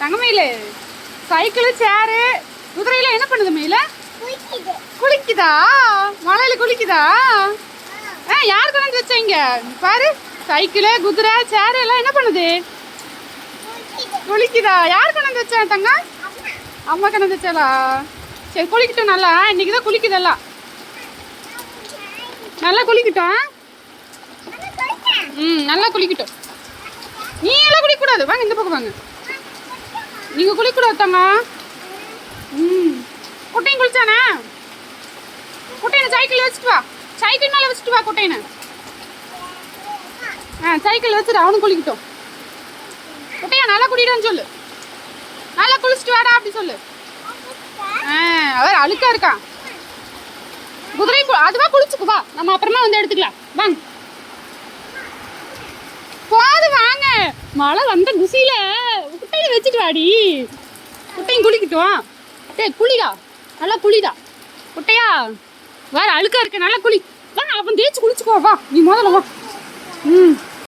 தங்கமயில cycle சேரு குதிரையில என்ன பண்ணுது மயில? குளிக்குது. மழையில குளிக்குதா? ஆ. யார் கொண்டு வச்சீங்க? பாரு சைக்கிள் குதிரை சேரு எல்லாம் என்ன பண்ணுது? குளிக்குது. யார் கொண்டு வந்து வச்சா தங்க? அம்மா. கொண்டு வச்சாளா? சரி குளிக்கட்டும் நல்லா. இன்னைக்கு தான் குளிக்குதெல்லாம் நல்லா குளிக்கட்டும் ம் நல்லா குளிக்கட்டும். நீ எல்லாம் குளிக்கக்கூடாது. வாங்க இந்த பக்கம் வாங்க. நீங்கள் குளிக்கக்கூடாது தாங்க ம். குட்டையும் குளிச்சானே? குட்டையனை சைக்கிள் வச்சுட்டு வா. சைக்கிள் மேலே வச்சுட்டு வா குட்டையனை. ஆ சைக்கிள் வச்சுட்டு அவனும் குளிக்கட்டும். குட்டையா நல்லா குடிடான்னு சொல்லு. நல்லா குளிச்சுட்டு வாடா அப்படி சொல்லு. ஆ அவர் அழுக்கா இருக்கான். குதிரை கு- அதுவா குளிச்சுக்கு வா. நம்ம அப்புறமா வந்து எடுத்துக்கலாம். வாங்க. போது வாங்க. மழை வந்த குசியில. குட்டையில வாடி. குட்டையும் குளிக்கட்டும். டேய் குளிடா. நல்லா குளிடா. குட்டையா வேற அழுக்கா இருக்க. நல்லா குளி. வா அவன் தேய்ச்சி குளிச்சுக்கோ. வா நீ முதல்ல வா. ம்.